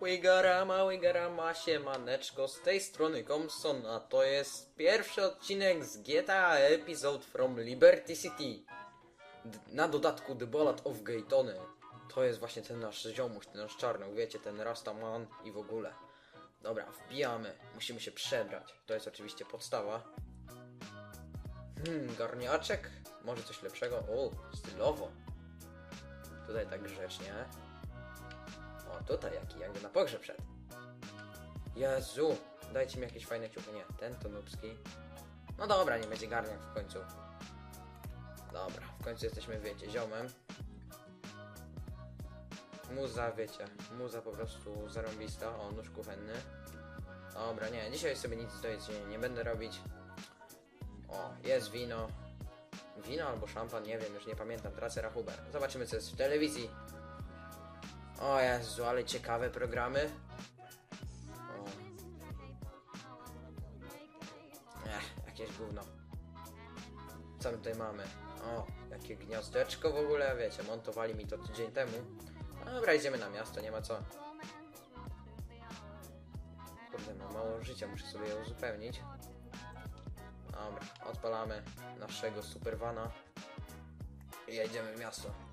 Łygarama, łygarama, siemaneczko, z tej strony Gomson, a to jest pierwszy odcinek z GTA Episode from Liberty City. D na dodatku The Ballad of Gay Tony. To jest właśnie ten nasz ziomuś, ten nasz czarny, wiecie, ten Rastaman i w ogóle. Dobra, wbijamy, musimy się przebrać. To jest oczywiście podstawa. Hmm, garniaczek? Może coś lepszego? O, stylowo. Tutaj tak grzecznie. Tutaj jaki, jakby na pogrzeb szedł. Jezu, dajcie mi jakieś fajne ciuchy. Nie, ten to nubski. No dobra, nie będzie garniak w końcu. Dobra, w końcu jesteśmy, wiecie, ziomem. Muza, wiecie, muza po prostu zarąbista. O, nóż kuchenny. Dobra, nie, dzisiaj sobie nic do jedzenia nie będę robić. O, jest wino. Wino albo szampan, nie wiem, już nie pamiętam, tracę rachubę. Zobaczymy co jest w telewizji. O Jezu, ale ciekawe programy. Ech, jakieś gówno. Co my tutaj mamy? O, jakie gniazdeczko w ogóle, wiecie, montowali mi to tydzień temu. Dobra, idziemy na miasto, nie ma co. Kurde, mam mało życia, muszę sobie je uzupełnić. Dobra, odpalamy naszego supervana i jedziemy w miasto.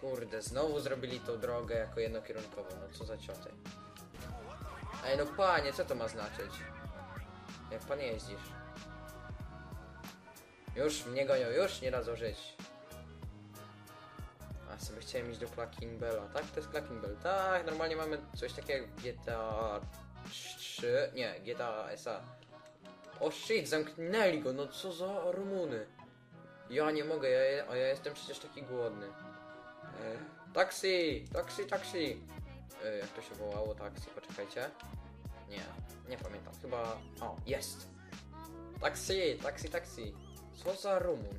Kurde, znowu zrobili tą drogę jako jednokierunkową, no co za cioty. Ej no panie, co to ma znaczyć? Jak pan jeździsz? Już mnie gonią, już nie dadzą żyć. A sobie chciałem iść do Clacking Bella, tak? To jest Clacking Bell. Tak, normalnie mamy coś takiego jak GTA 3, nie, GTA SA. O shit, zamknęli go, no co za Rumuny. Ja nie mogę, ja, a ja jestem przecież taki głodny. Taksi, taksi, taksi. E, jak to się wołało, taksi, poczekajcie. Nie, nie pamiętam, chyba... O, jest. Taksi, taksi, taksi. Co za Rumun?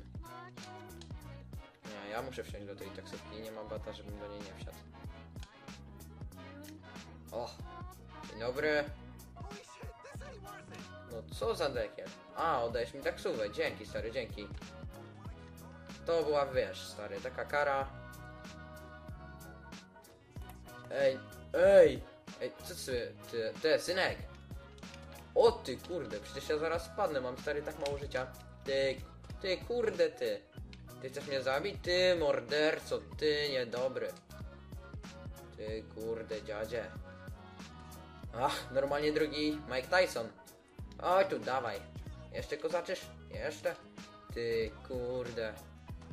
Nie, ja muszę wsiąść do tej taksówki, nie mam bata, żebym do niej nie wsiadł. O, dzień dobry. No co za dekiel? A, oddajesz mi taksówę, dzięki stary, dzięki. To była, wiesz, stary, taka kara. Ej, ej, ej, co ty, ty, ty, synek? O ty, kurde, przecież ja zaraz spadnę, mam stary tak mało życia. Ty, ty, kurde, ty. Ty chcesz mnie zabić? Ty, morderco, ty, niedobry. Ty, kurde, dziadzie. Ach, normalnie drugi Mike Tyson. Oj, tu, dawaj. Jeszcze kozaczysz? Jeszcze? Ty, kurde.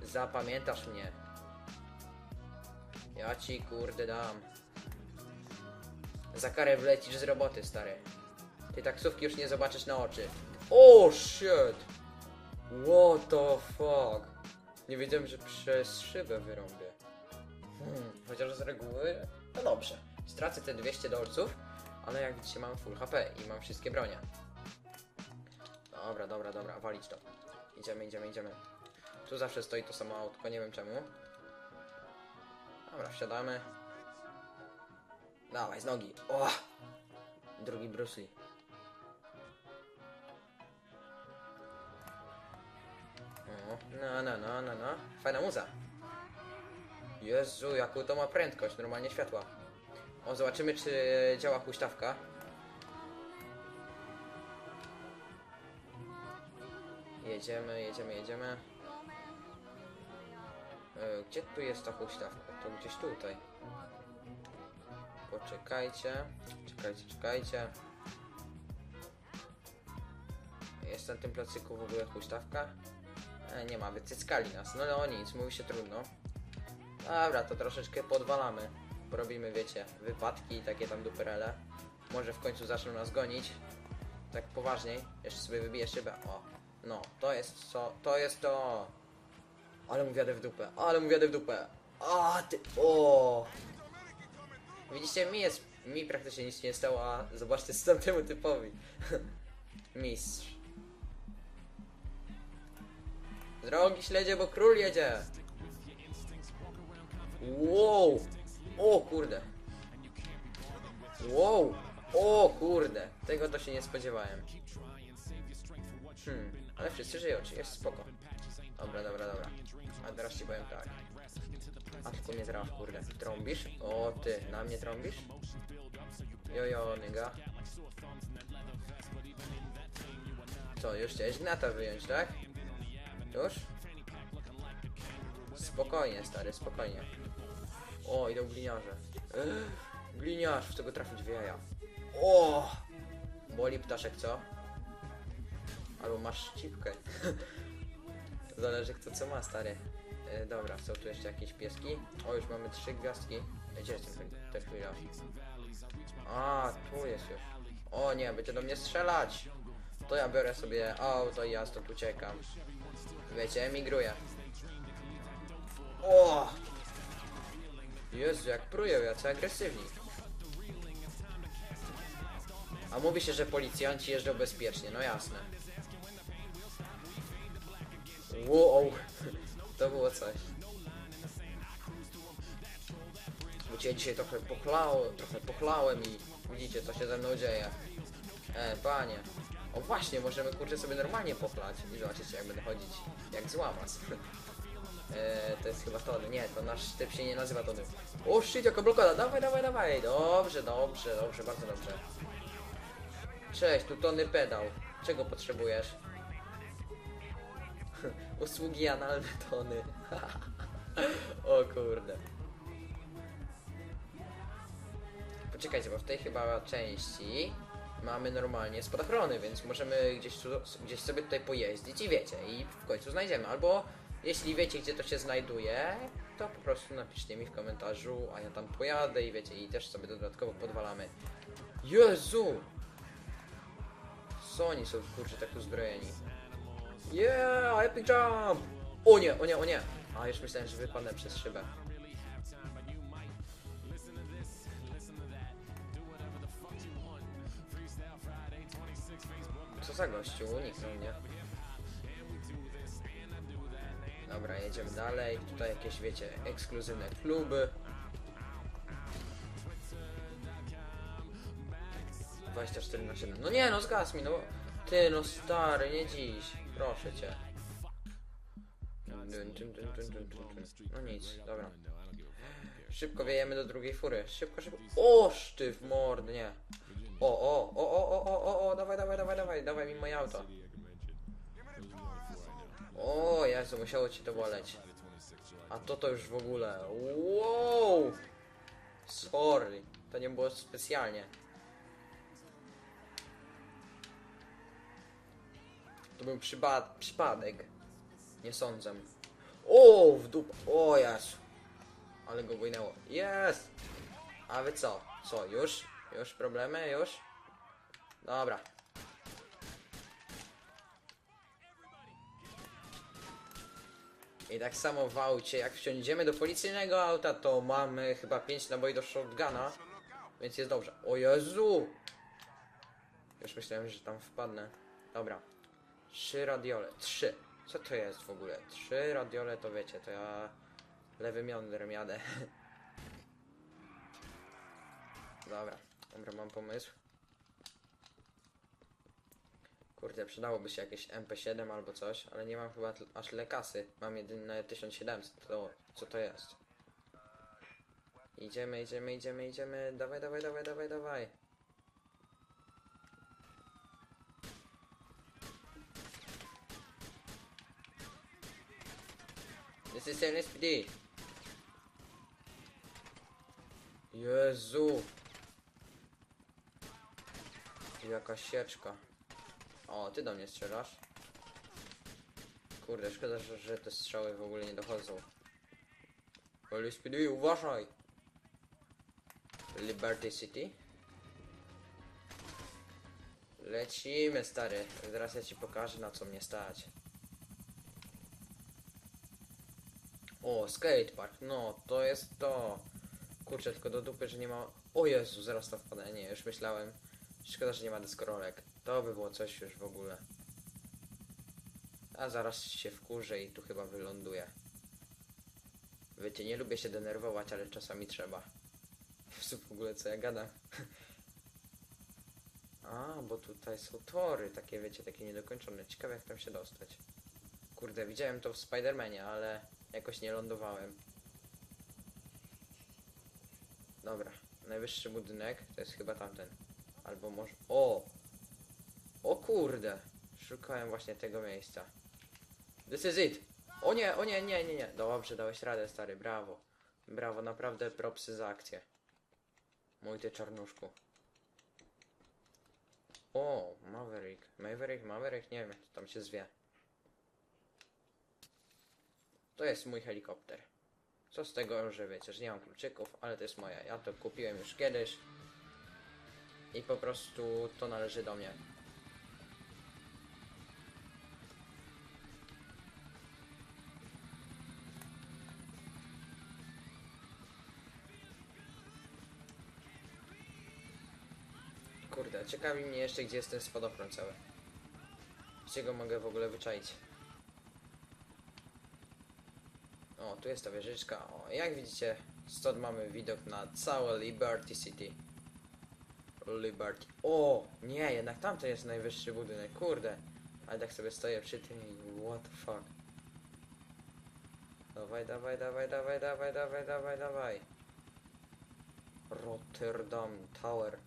Zapamiętasz mnie. Ja ci, kurde, dam. Za karę wlecisz z roboty, stary. Tej taksówki już nie zobaczysz na oczy. O, shit! What the fuck? Nie wiedziałem, że przez szybę wyrąbię. Hmm, chociaż z reguły, no dobrze. Stracę te 200 dolców, ale jak widzicie mam full HP i mam wszystkie bronie. Dobra, dobra, dobra, walić to. Idziemy, idziemy, idziemy. Tu zawsze stoi to samo autko, nie wiem czemu. Dobra, wsiadamy. Dawaj, z nogi. O! Drugi Bruce Lee. No, no, no, no, no. Fajna muza. Jezu, jaką to ma prędkość, normalnie światła. O, zobaczymy, czy działa huśtawka. Jedziemy, jedziemy, jedziemy. E, Gdzie tu jest ta huśtawka? To gdzieś tutaj. Poczekajcie. Czekajcie, czekajcie. Jest na tym placyku w ogóle huśtawka? E, nie ma, wycyckali nas. No, no nic, mówi się trudno. Dobra, to troszeczkę podwalamy. Robimy, wiecie, wypadki i takie tam duperele. Może w końcu zaczną nas gonić. Tak poważniej. Jeszcze sobie wybiję szybę. O, no, to jest co? To jest to. Ale mu wiadę w dupę, ale mu wiadę w dupę. A ty, o. Widzicie, mi jest, mi praktycznie nic nie stało, a zobaczcie co tam temu typowi. Mistrz. Drogi śledzie, bo król jedzie. Wow. O kurde. Wow. O kurde. Tego to się nie spodziewałem. Hmm, ale wszyscy żyją, czy jest spoko. Dobra, dobra, dobra. A teraz ci powiem tak. A tylko nie traf, kurde. Trąbisz? O ty, na mnie trąbisz? Jojo, nyga. Co, już chciałeś gnata wyjąć, tak? Już? Spokojnie, stary, spokojnie. O, idą gliniarze. Ech, Gliniarz, chcę go trafić w jaja. O! Boli ptaszek, co? Albo masz cipkę. Zależy kto co ma, stary. E, dobra, są tu jeszcze jakieś pieski. O, już mamy trzy gwiazdki. E, Gdzie jest ten ten chwila? A, tu jest już. O nie, będzie do mnie strzelać. To ja biorę sobie auto i ja stąd uciekam. Wiecie, emigruję. O! Jezu, jak prują, jacy agresywni. A mówi się, że policjanci jeżdżą bezpiecznie, no jasne. Wow, to było coś. Bo cię dzisiaj trochę pochlałem, trochę pochlałem i widzicie co się ze mną dzieje. E, panie. O właśnie, możemy kurczę sobie normalnie pochlać i zobaczycie jak będę chodzić jak złamas. e, to jest chyba Tony. Nie, to nasz typ się nie nazywa Tony. O shit, jaka blokada, dawaj, dawaj, dawaj. Dobrze, dobrze, dobrze, bardzo dobrze. Cześć, tu Tony pedał. Czego potrzebujesz? Usługi analne Tony. o kurde. Poczekajcie, bo w tej chyba części mamy normalnie spadochrony, więc możemy gdzieś, tu, gdzieś sobie tutaj pojeździć i wiecie, i w końcu znajdziemy. Albo jeśli wiecie, gdzie to się znajduje, to po prostu napiszcie mi w komentarzu, a ja tam pojadę i wiecie, i też sobie dodatkowo podwalamy. Jezu! Co oni są, kurczę, tak uzbrojeni? Yeah, epic jump! O nie, o nie, o nie! A, już myślałem, że wypadnę przez szybę. Co za gościu, uniknął mnie. Dobra, jedziemy dalej. Tutaj jakieś, wiecie, ekskluzywne kluby. 24 na 7. No nie, no zgas mi, no. Ty, no stary, nie dziś. Proszę cię. No nic, dobra. Szybko wiejemy do drugiej fury. Szybko, szybko. O, sztyw, mord, nie. O, o, o, o, o, o, o, o, dawaj, dawaj, dawaj, dawaj, dawaj mi moje auto. O, Jezu, musiało ci to boleć. A to to już w ogóle. Wow! Sorry, to nie było specjalnie. To był przypa przypadek. Nie sądzę. O, w dup. O, Jezu. Ale go bujnęło. Jest! A wy co? Co, już? Już problemy? Już? Dobra. I tak samo w aucie, jak wsiądziemy do policyjnego auta, to mamy chyba 5 naboi do shotguna, więc jest dobrze. O Jezu! Już myślałem, że tam wpadnę. Dobra. Trzy radiole. Trzy. Co to jest w ogóle? Trzy radiole to wiecie, to ja lewym jądrem jadę. Dobra. Dobra, mam pomysł. Kurde, przydałoby się jakieś MP7 albo coś, ale nie mam chyba aż tyle kasy. Mam jedyne 1700, to co to jest? Idziemy, idziemy, idziemy, idziemy. Dawaj, dawaj, dawaj, dawaj, dawaj. Is NSPD. Jezu. Jaka sieczka. O, ty do mnie strzelasz. Kurde, szkoda, że, że te strzały w ogóle nie dochodzą. LSPD, uważaj! Liberty City. Lecimy, stary. Zaraz ja ci pokażę, na co mnie stać. O, skatepark. No, to jest to. Kurczę, tylko do dupy, że nie ma... O Jezu, zaraz to. Nie, już myślałem. Szkoda, że nie ma deskorolek. To by było coś już w ogóle. A zaraz się wkurzę i tu chyba wyląduję. Wiecie, nie lubię się denerwować, ale czasami trzeba. W ogóle co ja gadam. A, bo tutaj są tory, takie wiecie, takie niedokończone. Ciekawe jak tam się dostać. Kurde, widziałem to w Spidermanie, ale jakoś nie lądowałem. Dobra, najwyższy budynek to jest chyba tamten. Albo może... O! O kurde! Szukałem właśnie tego miejsca. This is it! O nie, o nie, nie, nie, nie. Dobrze, dałeś radę, stary, brawo. Brawo, naprawdę propsy za akcję. Mój ty czarnuszku. O, Maverick. Maverick, Maverick, nie wiem to tam się zwie. To jest mój helikopter. Co z tego, że wiecie, że nie mam kluczyków, ale to jest moja. Ja to kupiłem już kiedyś. I po prostu to należy do mnie. Kurde, ciekawi mnie jeszcze, gdzie jest ten spadochron cały. Gdzie go mogę w ogóle wyczaić? O, tu jest ta wieżyczka. O, jak widzicie, stąd mamy widok na całe Liberty City. Liberty. O, nie, jednak tamten jest najwyższy budynek. Kurde. Ale tak sobie stoję przy tym i what the fuck. Dawaj, dawaj, dawaj, dawaj, dawaj, dawaj, dawaj, dawaj. Rotterdam Tower.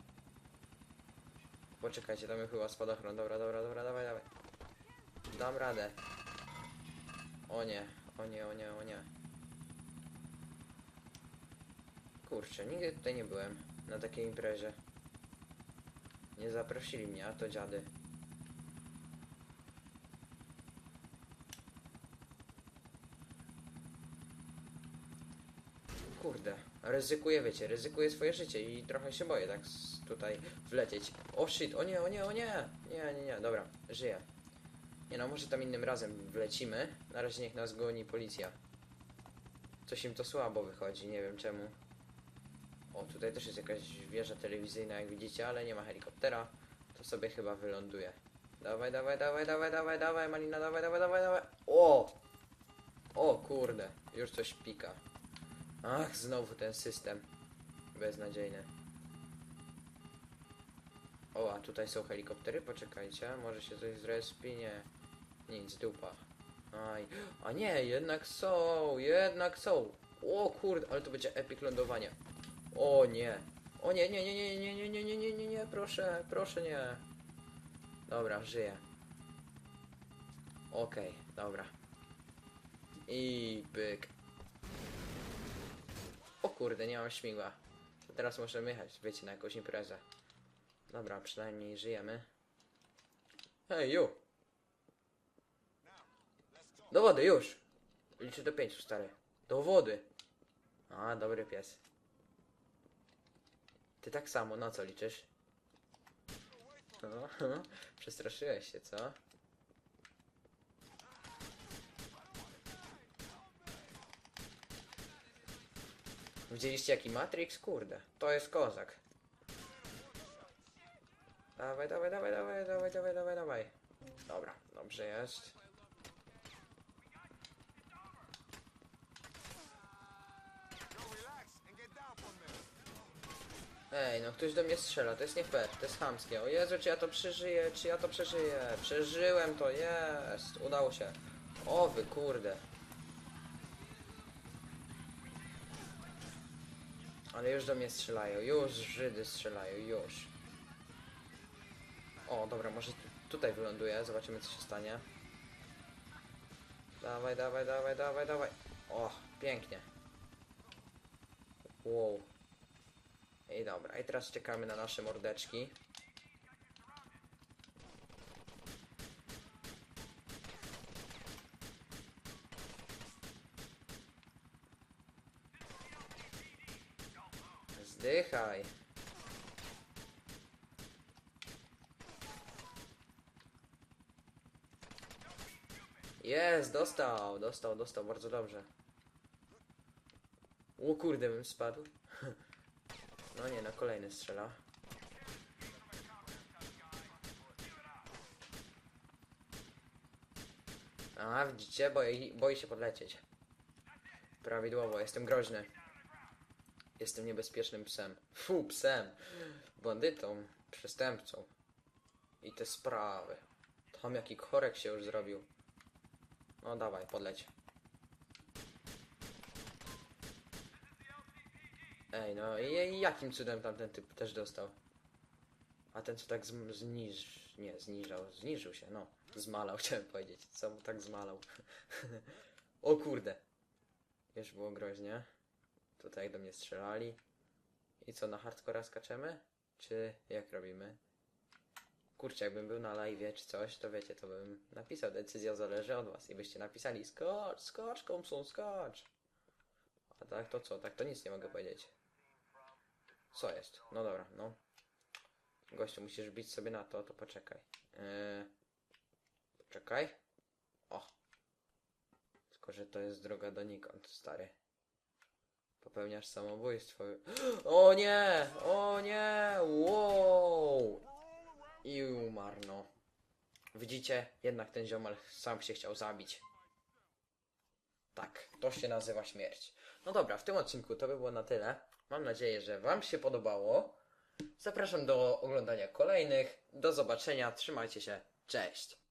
Poczekajcie, tam chyba spadochron. Dobra, dobra, dobra, dawaj, dawaj. Dam radę. O nie, o nie, o nie, o nie. Kurczę, nigdy tutaj nie byłem na takiej imprezie. Nie zaprosili mnie, a to dziady. Kurde, ryzykuję, wiecie, ryzykuję swoje życie i trochę się boję tak tutaj wlecieć. O shit, o nie, o nie, o nie! Nie, nie, nie, dobra, żyję. Nie no, może tam innym razem wlecimy. Na razie niech nas goni policja. Coś im to słabo wychodzi, nie wiem czemu. O, tutaj też jest jakaś wieża telewizyjna, jak widzicie, ale nie ma helikoptera. To sobie chyba wyląduje. Dawaj, dawaj, dawaj, dawaj, dawaj, dawaj, Malina, dawaj, dawaj, dawaj, dawaj. O! O kurde, już coś pika. Ach, znowu ten system. Beznadziejny. O, a tutaj są helikoptery, poczekajcie, może się coś zrespi, nie. Nic, dupa. Aj, a nie, jednak są, jednak są. O kurde, ale to będzie epic lądowanie. O nie. O nie, nie, nie, nie, nie, nie, nie, nie, nie, nie, nie, proszę, proszę nie. Dobra, żyję. Okej, dobra. I byk. O kurde, nie mam śmigła. Teraz muszę jechać, wiecie, na jakąś imprezę. Dobra, przynajmniej żyjemy. Hej, ju! Do wody, już! Liczę do pięciu, stary. Do wody! A, dobry pies. Ty tak samo, na co liczysz? No, przestraszyłeś się, co? Widzieliście jaki Matrix? Kurde, to jest kozak. Dawaj, dawaj, dawaj, dawaj, dawaj, dawaj, dawaj, dawaj. Dobra, dobrze jest. Ej, no ktoś do mnie strzela, to jest nie fair, to jest chamskie. O Jezu, czy ja to przeżyję, czy ja to przeżyję? Przeżyłem to, jest, udało się. O wy kurde. Ale już do mnie strzelają, już Żydy strzelają, już. O, dobra, może tu, tutaj wyląduję, zobaczymy co się stanie. Dawaj, dawaj, dawaj, dawaj, dawaj. O, pięknie. Wow. I dobra, i teraz czekamy na nasze mordeczki. Zdychaj. Jest, dostał, dostał, dostał, bardzo dobrze. O kurde, bym spadł. No nie, na kolejny strzela. A, widzicie, boi, boi się podlecieć. Prawidłowo, jestem groźny. Jestem niebezpiecznym psem. Fu, psem. Bandytą, przestępcą. I te sprawy. Tam jaki korek się już zrobił. No dawaj, podleć. Ej, no i i jakim cudem tamten typ też dostał? A ten co tak zniż... Nie, zniżał, zniżył się, no. Zmalał, chciałem powiedzieć. Co mu tak zmalał? o kurde. Już było groźnie. Tutaj do mnie strzelali. I co, na hardcora skaczemy? Czy jak robimy? Kurczę, jakbym był na live czy coś, to wiecie, to bym napisał. Decyzja zależy od was. I byście napisali skocz, skocz, Kompson, skocz. A tak to co? Tak to nic nie mogę powiedzieć. Co jest? No dobra, no. Gościu, musisz bić sobie na to, to poczekaj. Yy... Poczekaj. O. Tylko, że to jest droga donikąd, stary. Popełniasz samobójstwo. O nie! O nie! Wow! I umarł, no. Widzicie? Jednak ten ziomal sam się chciał zabić. Tak, to się nazywa śmierć. No dobra, w tym odcinku to by było na tyle. Mam nadzieję, że Wam się podobało. Zapraszam do oglądania kolejnych. Do zobaczenia. Trzymajcie się. Cześć.